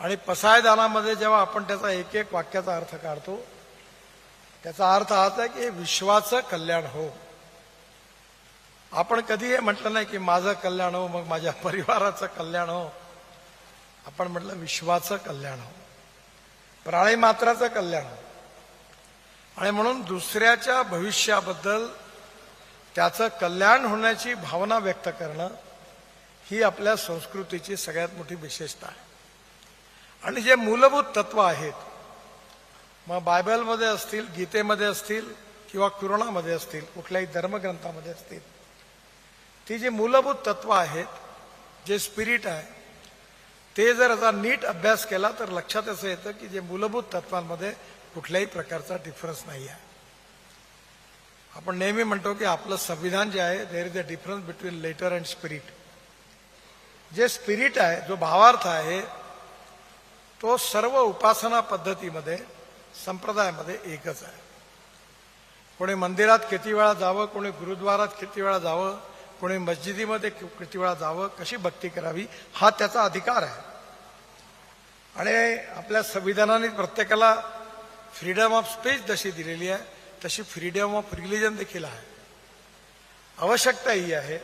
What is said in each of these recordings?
आणि पसायदानामध्ये जेव्हा आपण त्याचा एक एक वाक्याचा अर्थ काढतो त्याचा अर्थ हाच आहे की विश्वाचं कल्याण हो. आपण कधी हे म्हटलं नाही की माझं कल्याण हो मग माझ्या परिवाराचं कल्याण हो. आपण म्हटलं विश्वाचं कल्याण हो. प्राणी मात्राचं कल्याण हो. आणि म्हणून दुसऱ्याच्या भविष्याबद्दल त्याचं कल्याण होण्याची भावना व्यक्त करणं ही आपल्या संस्कृतीची सगळ्यात मोठी विशेषता आहे. आणि जे मूलभूत तत्व आहेत मग बायबलमध्ये असतील गीतेमध्ये असतील किंवा कुराणामध्ये असतील कुठल्याही धर्मग्रंथामध्ये असतील ती जी मूलभूत तत्व आहेत जे स्पिरिट आहे ते जर आता नीट अभ्यास केला तर लक्षात असं येतं की जे मूलभूत तत्वांमध्ये कुठल्याही प्रकारचा डिफरन्स नाही आहे. आपण नेहमी म्हणतो की आपलं संविधान जे आहे there is a difference between letter and spirit जे स्पिरिट आहे जो भावार्थ आहे तो सर्व उपासना पद्धतीमध्ये संप्रदायामध्ये एकच आहे. कोणी मंदिरात किती वेळा जावं कोणी गुरुद्वारात किती वेळा जावं कोणी मस्जिदीमध्ये किती वेळा जावं कशी भक्ती करावी हा त्याचा अधिकार आहे. आणि आपल्या संविधानाने प्रत्येकाला फ्रीडम ऑफ स्पीच जशी दिलेली आहे तशी फ्रीडम ऑफ रिलिजन देखील आहे. आवश्यकता ही आहे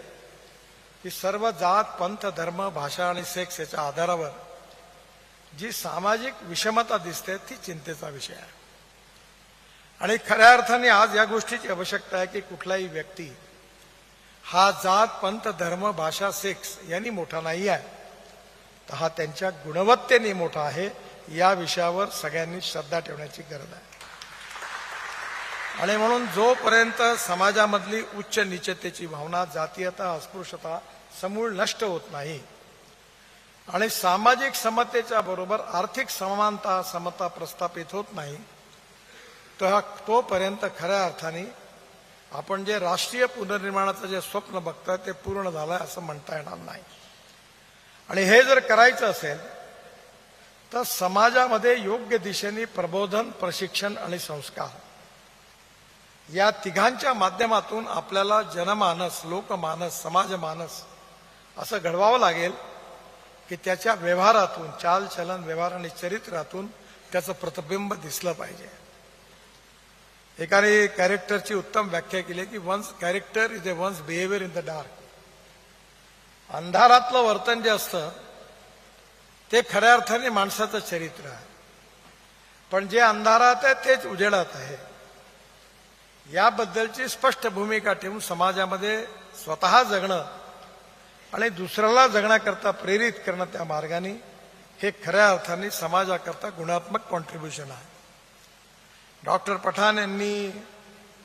की सर्व जात पंथ धर्म भाषा आणि सेक्स याच्या आधारावर जी सामाजिक विषमता दिसते ती चिंतेचा विषय आहे. आणि खऱ्या अर्थाने आज या गोष्टीची आवश्यकता आहे की कुठलाही व्यक्ती हा जात पंथ धर्म भाषा सेक्स यांनी मोठा नाही आहे. तर हा त्यांच्या गुणवत्तेने मोठा आहे या विषयावर सगळ्यांनी श्रद्धा ठेवण्याची गरज आहे. आणि म्हणून जोपर्यंत समाजामधली उच्च निचतेची भावना जातीयता अस्पृश्यता समूळ नष्ट होत नाही आणि सामाजिक समतेच्या बरोबर आर्थिक समानता समता प्रस्थापित होत नाही तर तोपर्यंत खऱ्या अर्थाने आपण जे राष्ट्रीय पुनर्निर्माणाचं जे स्वप्न बघतोय ते पूर्ण झालंय असं म्हणता येणार नाही. आणि हे जर करायचं असेल तर समाजामध्ये योग्य दिशेने प्रबोधन प्रशिक्षण आणि संस्कार या तिघांच्या माध्यमातून आपल्याला जनमानस लोकमानस समाजमानस असं घडवावं लागेल. की त्याच्या व्यवहारातून चालचलन व्यवहार आणि चरित्रातून त्याचं प्रतिबिंब दिसलं पाहिजे. एकाने कॅरेक्टरची उत्तम व्याख्या केली की one's character is a one's behaviour in the dark अंधारातलं वर्तन जे असतं ते खऱ्या अर्थाने माणसाचं चरित्र आहे. पण जे अंधारात आहे तेच उजेडात आहे. याबद्दलची स्पष्ट भूमिका ठेवून समाजामध्ये स्वतः जगणं आणि दुसऱ्याला जगण्याकरता प्रेरित करणं त्या मार्गाने हे खऱ्या अर्थाने समाजाकरता गुणात्मक कॉन्ट्रीब्युशन आहे. डॉक्टर पठाण यांनी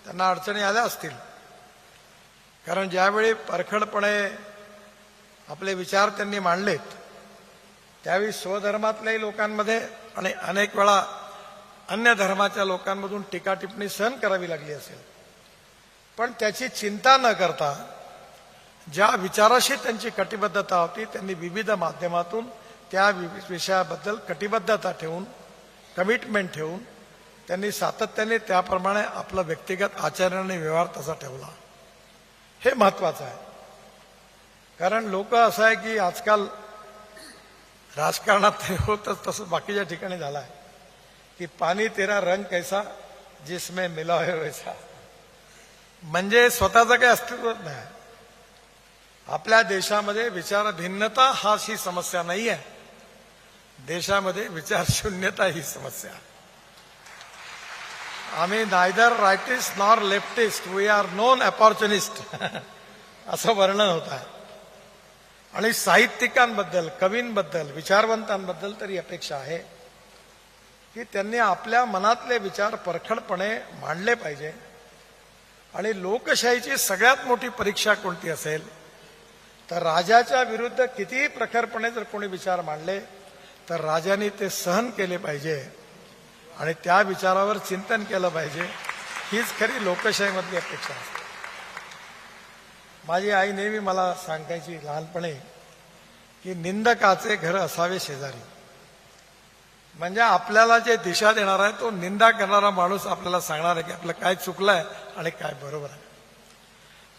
त्यांना अडचणी आल्या असतील. कारण ज्यावेळी परखडपणे आपले विचार त्यांनी मांडलेत त्यावेळी स्वधर्मातल्याही लोकांमध्ये आणि अनेक वेळा अन्य धर्माच्या लोकांमधून टीका टिप्पणी सहन करावी लागली असेल. पण त्याची चिंता न करता ज्या विचाराशी त्यांची कटिबद्धता होती त्यांनी विविध माध्यमातून त्या विषयाबद्दल कटिबद्धता ठेवून कमिटमेंट ठेवून त्यांनी सातत्याने त्याप्रमाणे आपला व्यक्तिगत आचरण आणि व्यवहार तसा ठेवला. हे महत्वाचं आहे. कारण लोक असं आहे की आजकाल राजकारणात होतच तसं बाकीच्या ठिकाणी झालं आहे की पाणी तेरा रंग कैसा जिसमे मिला वैसा. म्हणजे स्वतःचं काही अस्तित्वच नाही. आपल्या देशामध्ये विचार भिन्नता हाच ही समस्या नाही आहे देशामध्ये विचार शून्यता ही समस्या. आम्ही neither rightist nor leftist we are known opportunist असं वर्णन होत आहे. आणि साहित्यिकांबद्दल कवींबद्दल विचारवंतांबद्दल तरी अपेक्षा आहे की त्यांनी आपल्या मनातले विचार परखडपणे मांडले पाहिजे. आणि लोकशाहीची सगळ्यात मोठी परीक्षा कोणती असेल? तर राजाच्या विरुद्ध कितीही प्रखरपणे जर कोणी विचार मांडले तर राजाने ते सहन केले पाहिजे. आणि त्या विचारावर चिंतन केलं पाहिजे. हीच खरी लोकशाहीमधली अपेक्षा असते. माझी आई नेहमी मला सांगायची लहानपणी की निंदकाचे घर असावे शेजारी. म्हणजे आपल्याला जे दिशा देणार आहे तो निंदा करणारा माणूस आपल्याला सांगणार आहे की आपलं काय चुकलंय आणि काय बरोबर आहे.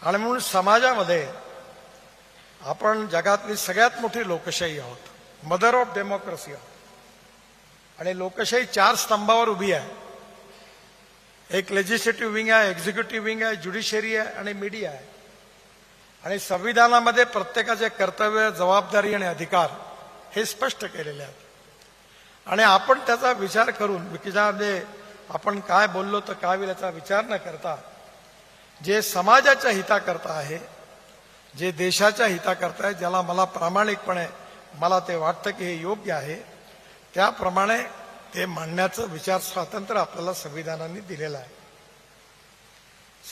आणि म्हणून समाजामध्ये आपण जगातली सगळ्यात मोठी लोकशाही आहोत. मदर ऑफ डेमोक्रेसी आहोत. आणि लोकशाही चार स्तंभावर उभी आहे. एक लेजिस्लेटिव्ह विंग आहे एक्झिक्युटिव्ह विंग आहे ज्युडिशरी आहे आणि मीडिया आहे. आणि संविधानामध्ये प्रत्येकाचे कर्तव्य जबाबदारी आणि अधिकार हे स्पष्ट केलेले आहेत. आणि आपण त्याचा विचार करून विकिजामध्ये आपण काय बोललो तर काय होईल याचा विचार न करता जे समाजाच्या हिताकरता आहे जे देशाच्या हिताकरता आहे ज्याला मला प्रामाणिकपणे मला ते वाटतं की हे योग्य आहे त्याप्रमाणे ते मांडण्याचं विचार स्वातंत्र्य आपल्याला संविधानाने दिलेलं आहे.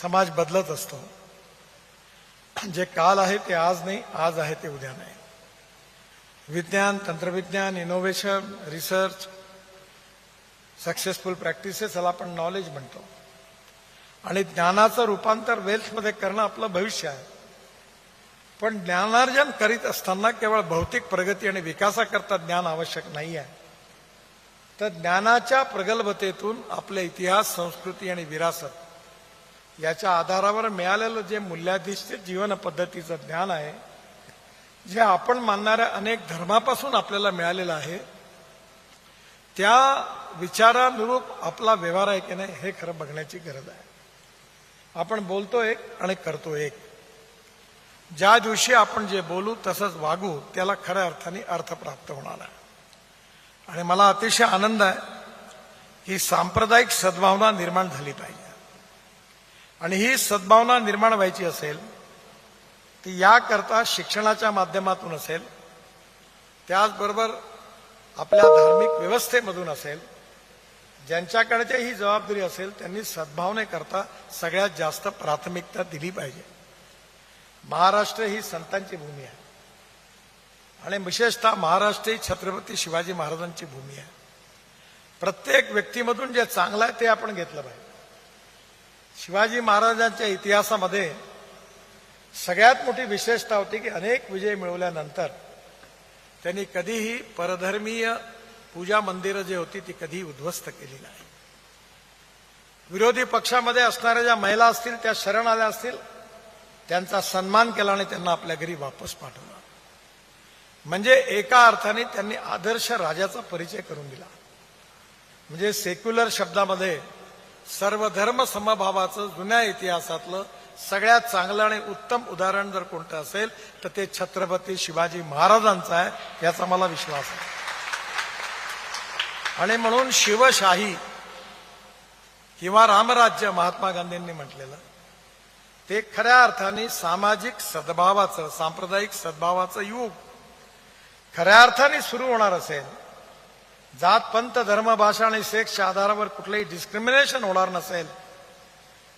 समाज बदलत असतो. जे काल आहे ते आज नाही आज आहे ते उद्या नाही. विज्ञान तंत्रविज्ञान इनोव्हेशन रिसर्च सक्सेसफुल प्रॅक्टिसेस याला आपण नॉलेज म्हणतो. आणि ज्ञानाचं रूपांतर वेल्थमध्ये करणं आपलं भविष्य आहे. पण ज्ञानार्जन करीत असताना केवळ भौतिक प्रगती आणि विकासाकरता ज्ञान आवश्यक नाही आहे तर ज्ञानाच्या प्रगल्भतेतून आपले इतिहास संस्कृती आणि विरासत याच्या आधारावर मिळालेलं जे मूल्याधिष्ठित जीवन पद्धतीचं ज्ञान आहे जे आपण मानणाऱ्या अनेक धर्मापासून आपल्याला मिळालेलं आहे त्या विचारानुरूप आपला व्यवहार आहे की नाही हे खरं बघण्याची गरज आहे. आपण बोलतो एक आणि करतो एक. ज्या दिवशी आपण जे बोलू तसंच वागू त्याला खऱ्या अर्थाने अर्थ प्राप्त होणार आहे. आणि मला अतिशय आनंद आहे की सांप्रदायिक सद्भावना निर्माण झाली पाहिजे. आणि ही सद्भावना निर्माण व्हायची असेल ती याकरता शिक्षणाच्या माध्यमातून असेल त्याचबरोबर आपल्या धार्मिक व्यवस्थेमधून असेल ज्यांच्याकडे ही जबाबदारी असेल त्यांनी सद्भावनेकरता सगळ्यात जास्त प्राथमिकता दिली पाहिजे. महाराष्ट्र ही संतांची भूमी आहे. आणि विशेषतः महाराष्ट्र ही छत्रपती शिवाजी महाराजांची भूमी आहे. प्रत्येक व्यक्तीमधून जे चांगलं आहे ते आपण घेतलं पाहिजे. शिवाजी महाराजांच्या इतिहासामध्ये सगळ्यात मोठी विशेषता होती की अनेक विजय मिळवल्यानंतर त्यांनी कधीही परधर्मीय पूजा मंदिरं जे होती ती कधीही उद्ध्वस्त केली नाही. विरोधी पक्षामध्ये असणाऱ्या ज्या महिला असतील त्या शरण आल्या असतील त्यांचा सन्मान केला आणि त्यांना आपल्या घरी वापस पाठवला. म्हणजे एका अर्थाने त्यांनी आदर्श राजाचा परिचय करून दिला. म्हणजे सेक्युलर शब्दामध्ये सर्व धर्म समभावाचं जुन्या इतिहासातलं सगळ्यात चांगलं आणि उत्तम उदाहरण जर कोणतं असेल तर ते छत्रपती शिवाजी महाराजांचं आहे याचा मला विश्वास आहे. आणि म्हणून शिवशाही किंवा रामराज्य महात्मा गांधींनी म्हटलेलं ते खऱ्या अर्थाने सामाजिक सद्भावाचं सांप्रदायिक सद्भावाचं युग. खऱ्या अर्थाने सुरू होणार असेल. जात पंत धर्म भाषा आणि सेक्सच्या आधारावर कुठलंही डिस्क्रिमिनेशन होणार नसेल.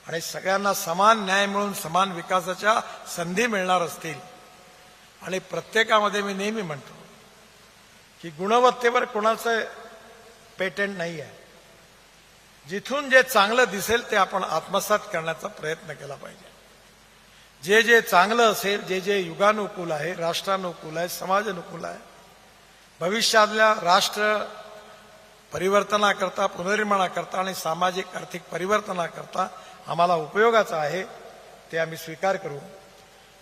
आणि सगळ्यांना समान न्याय मिळून समान विकासाच्या संधी मिळणार असतील. आणि प्रत्येकामध्ये मी नेहमी म्हणतो की गुणवत्तेवर कोणाचं पेटंट नाही आहे जिथून जे चांगलं दिसेल ते आपण आत्मसात करण्याचा प्रयत्न केला पाहिजे. जे जे चांगलं असेल जे जे युगानुकूल आहे राष्ट्रानुकूल आहे समाजानुकूल आहे भविष्यातल्या राष्ट्र परिवर्तनाकरता पुनर्निर्माणाकरता आणि सामाजिक आर्थिक परिवर्तनाकरता आम्हाला उपयोगाचा आहे ते आम्ही स्वीकार करू.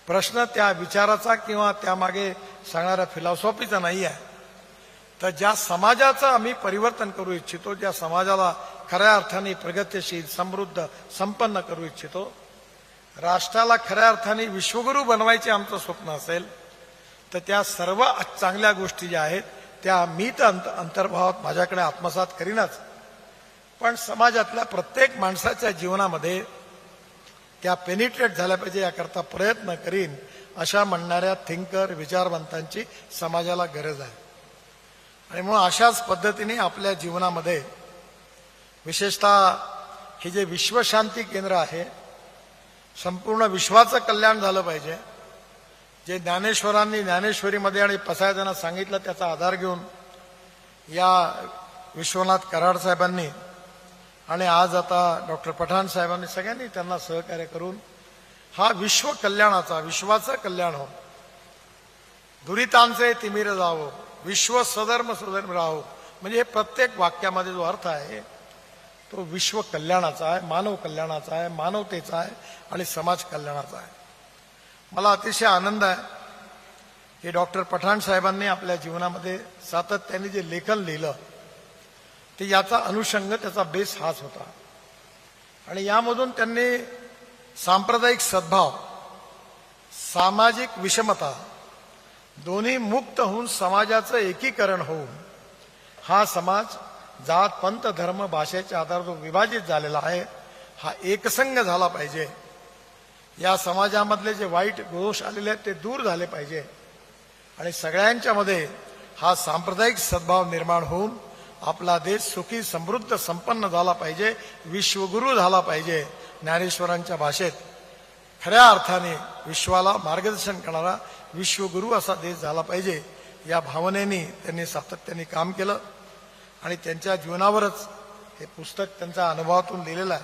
प्रश्न त्या विचाराचा किंवा त्यामागे सांगणाऱ्या फिलॉसॉफीचा नाही आहे. तर ज्या समाजाचं आम्ही परिवर्तन करू इच्छितो ज्या समाजाला खऱ्या अर्थाने प्रगतिशील समृद्ध संपन्न करू इच्छितो राष्ट्राला खऱ्या अर्थाने विश्वगुरू बनवायचे आमचं स्वप्न असेल तर त्या सर्व चांगल्या गोष्टी ज्या आहेत त्या मी तर अंत अंतर्भावात माझ्याकडे आत्मसात करीनच. पण समाजातल्या प्रत्येक माणसाच्या जीवनामध्ये त्या पेनिट्रेट झाल्या पाहिजे याकरता प्रयत्न करीन अशा म्हणणाऱ्या थिंकर विचारवंतांची समाजाला गरज आहे. आणि म्हणून अशाच पद्धतीने आपल्या जीवनामध्ये विशेषतः हे जे विश्वशांती केंद्र आहे संपूर्ण विश्वाचं कल्याण झालं पाहिजे. जे ज्ञानेश्वरांनी ज्ञानेश्वरीमध्ये आणि पसायदांना सांगितलं त्याचा आधार घेऊन या विश्वनाथ कराड साहेबांनी आणि आज आता डॉक्टर पठाण साहेबांनी सगळ्यांनी त्यांना सहकार्य करून हा विश्व कल्याणाचा विश्वाचं कल्याण हो. दुरितांचे तिमिर जावो विश्व सधर्म सधर्म राहो. म्हणजे हे प्रत्येक वाक्यामध्ये जो अर्थ आहे तो विश्व कल्याणाचा आहे मानव कल्याणाचा आहे मानवतेचा आहे आणि समाज कल्याणाचा आहे. मला अतिशय आनंद आहे की डॉक्टर पठाण साहेबांनी आपल्या जीवनामध्ये सातत्याने जे लेखन लिहिलं ते याचा अनुषंग त्याचा बेस हाच होता. आणि यामधून त्यांनी सांप्रदायिक सद्भाव सामाजिक विषमता दोन्ही मुक्त होऊन समाजाचं एकीकरण होऊन हा समाज जात पंथ धर्म भाषेच्या आधारावर जो विभाजित झालेला आहे. हा एकसंग झाला पाहिजे. या समाजामधले जे वाईट दोष आलेले आहेत ते दूर झाले पाहिजे. आणि सगळ्यांच्या मध्ये हा सांप्रदायिक सद्भाव निर्माण होऊन आपला देश सुखी समृद्ध संपन्न झाला पाहिजे. विश्वगुरु झाला पाहिजे ज्ञानेश्वरांच्या भाषेत. खऱ्या अर्थाने विश्वाला मार्गदर्शन करणारा विश्वगुरु असा देश झाला पाहिजे. या भावनेनी त्यांनी सातत्याने काम केलं. आणि त्यांच्या जीवनावरच हे पुस्तक त्यांच्या अनुभवातून लिहिलेलं आहे.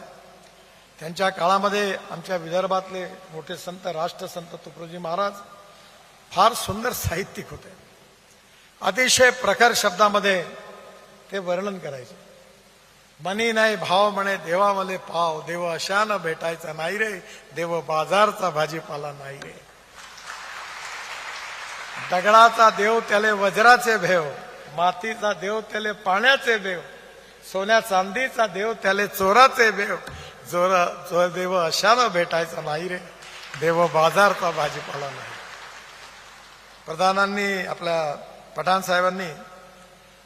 त्यांच्या काळामध्ये आमच्या विदर्भातले मोठे संत राष्ट्रसंत तुकडोजी महाराज फार सुंदर साहित्यिक होते. अतिशय प्रखर शब्दामध्ये ते वर्णन करायचे. मनी नाही भाव म्हणे देवा मले पाव देव अशानं भेटायचा नाही रे देव बाजारचा भाजीपाला नाही रे. दगडाचा देव त्याले वज्राचे भेव मातीचा देव त्याले पाण्याचे देव सोन्या चांदीचा देव त्याले चोराचे देव. जोरा जो देव अशानं भेटायचा नाही रे. देव बाजारचा भाजीपाला नाही. प्रधानांनी आपल्या पठाण साहेबांनी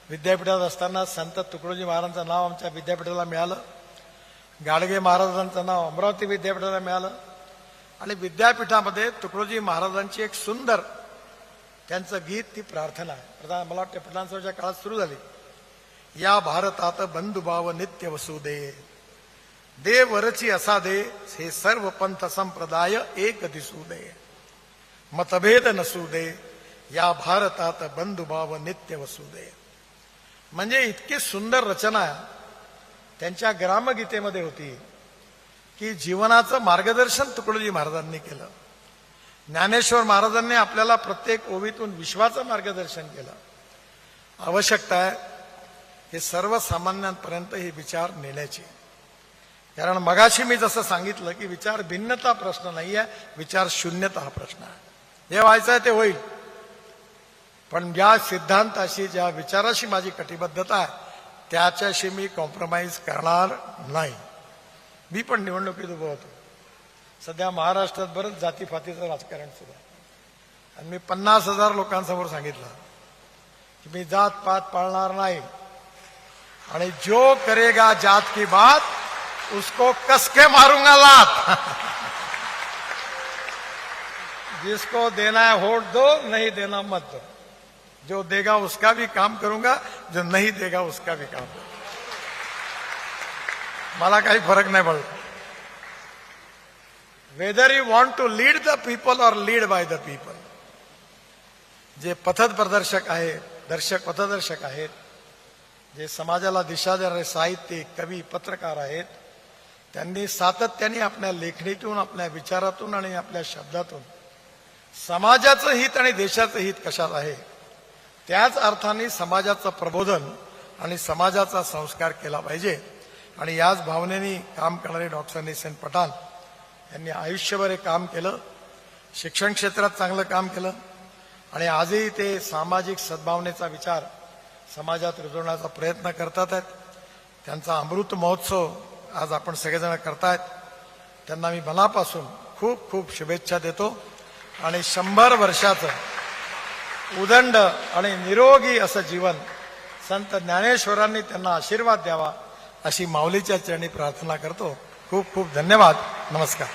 विद्यापीठात असताना संत तुकडोजी महाराजांचं नाव आमच्या विद्यापीठाला मिळालं. गाडगे महाराजांचं नाव अमरावती विद्यापीठाला मिळालं. आणि विद्यापीठामध्ये तुकडोजी महाराजांची एक सुंदर त्यांचं गीत ती प्रार्थना. आहे प्रधान मला वाटतं प्रधानसभेच्या काळात सुरू झाली. या भारतात बंधुभाव नित्य वसू दे. देवरची असा दे हे सर्व पंथ संप्रदाय एक दिसू दे. मतभेद नसू दे. या भारतात बंधुभाव नित्य वसू दे. म्हणजे इतकी सुंदर रचना त्यांच्या ग्रामगीतेमध्ये होती की जीवनाचं मार्गदर्शन तुकडोजी महाराजांनी केलं. ज्ञानेश्वर महाराजांनी आपल्याला प्रत्येक ओवीतून विश्वाचं मार्गदर्शन केलं. आवश्यकता आहे हे सर्वसामान्यांपर्यंत हे विचार नेण्याची. कारण मगाशी मी जसं सांगितलं की विचार भिन्नता प्रश्न नाही आहे विचार शून्यता हा प्रश्न आहे. जे व्हायचं आहे ते होईल. पण ज्या सिद्धांताशी ज्या विचाराशी माझी कटिबद्धता आहे त्याच्याशी मी कॉम्प्रोमाइज करणार नाही. मी पण निवडणुकीत उभं होतो. सध्या महाराष्ट्रात बरंच जातीफातीचं राजकारण सुरू आहे. आणि मी पन्नास हजार लोकांसमोर सांगितलं की मी जात पात पाळणार नाही. आणि जो करेगा जात की बात उसको कसके मारूंगा लात? जिसको देना है वोट दो नहीं देना मत दो. जो देगा उसका भी काम करूंगा जो नहीं देगा उसका भी काम करूंगा. मला काही फरक नाही पडला whether you want to lead the people or lead by the people जे पथद प्रदर्शक आहे दर्शक पथदर्शक आहेत जे समाजाला दिशा देणारे साहित्यिक कवी पत्रकार आहेत त्यांनी सातत्याने आपल्या लेखणीतून आपल्या विचारातून आणि आपल्या शब्दातून समाजाचं हित आणि देशाचं हित कशात आहे त्याच अर्थाने समाजाचं प्रबोधन आणि समाजाचा संस्कार केला पाहिजे. आणि याच भावनेने काम करणारे डॉक्टर निसेन पठाण यांनी आयुष्यभर हे काम केलं शिक्षण क्षेत्रात चांगलं काम केलं आणि आजही ते सामाजिक सद्भावनेचा विचार समाजात रुजवण्याचा प्रयत्न करतात आहेत. त्यांचा अमृत महोत्सव आज आपण सगळेजण करतायत. त्यांना मी मनापासून खूप खूप शुभेच्छा देतो. आणि शंभर वर्षाचं उदंड आणि निरोगी असं जीवन संत ज्ञानेश्वरांनी त्यांना आशीर्वाद द्यावा अशी माऊलीच्या चरणी प्रार्थना करतो. खूप खूप धन्यवाद. नमस्कार.